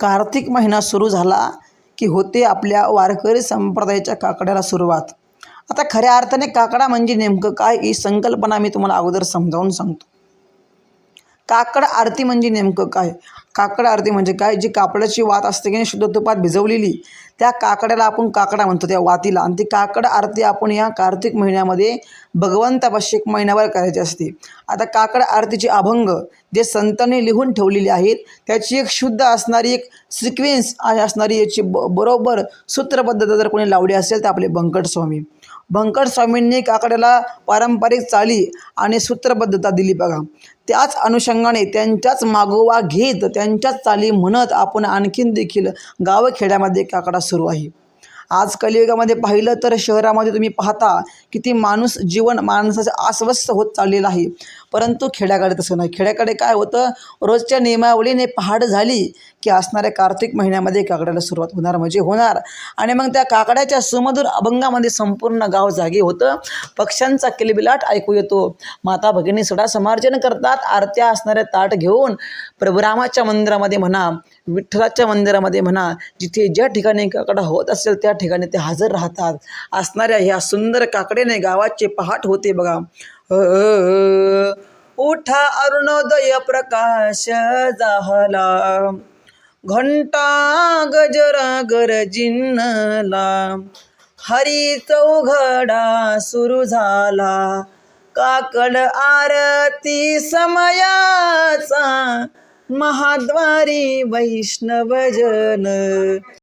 कार्तिक महिना सुरू झाला की होते आपल्या वारकरी संप्रदायाच्या काकड्याला सुरुवात. आता खऱ्या अर्थाने काकडा म्हणजे नेमकं काय ही संकल्पना मी तुम्हाला अगोदर समजावून सांगतो. काकड आरती म्हणजे नेमकं काय? काकड आरती म्हणजे काय? जी कापडाची वात असते की नाही शुद्ध तुपात भिजवलेली त्या काकड्याला आपण काकडा म्हणतो त्या वातीला. आणि ती काकड आरती आपण या कार्तिक महिन्यामध्ये भगवंतापाशी एक महिन्याभर करायची असते. आता काकड आरतीचे अभंग जे संतांनी लिहून ठेवलेले आहेत त्याची एक शुद्ध असणारी एक सिक्वेन्स असणारी याची ब बरोबर सूत्रबद्धता जर कोणी लावली असेल तर आपले बंकट स्वामी बंकट स्वामींनी काकड्याला पारंपरिक चाली आणि सूत्रबद्धता दिली बघा. त्याच अनुषंगाने त्यांच्याच मागोवा घेत त्या त्यांच्याच चाली म्हणत आपण आणखीन देखील गावखेड्यामध्ये काकडा सुरू आहे. आज कलियुगामध्ये पाहिलं तर शहरामध्ये तुम्ही पाहता किती माणूस जीवन माणसाचं अस्वस्थ होत चाललेलं आहे. परंतु खेड्याकडे तसं नाही. खेड्याकडे काय होतं? रोजच्या नियमावलीने पहाड झाली की असणाऱ्या कार्तिक महिन्यामध्ये काकड्याला सुरुवात होणार म्हणजे होणार. आणि मग त्या काकड्याच्या सुमधूर अभंगामध्ये संपूर्ण गाव जागे होतं. पक्ष्यांचा किलबिलाट ऐकू येतो. माता भगिनी सडा समार्जन करतात. आरत्या असणाऱ्या ताट घेऊन प्रभुरामाच्या मंदिरामध्ये म्हणा विठ्ठलाच्या मंदिरामध्ये म्हणा जिथे ज्या ठिकाणी काकडा होत असेल त्या ठिकाणी ते हजर राहतात. असणाऱ्या ह्या सुंदर काकडेने गावाचे पहाट होते बघा. उठा अरुणोदय प्रकाश झाला. घंटा गजरा गरजिनला हरी चौघडा सुरू झाला. काकड आरती समयाचा. महाद्वारी वैष्णवजन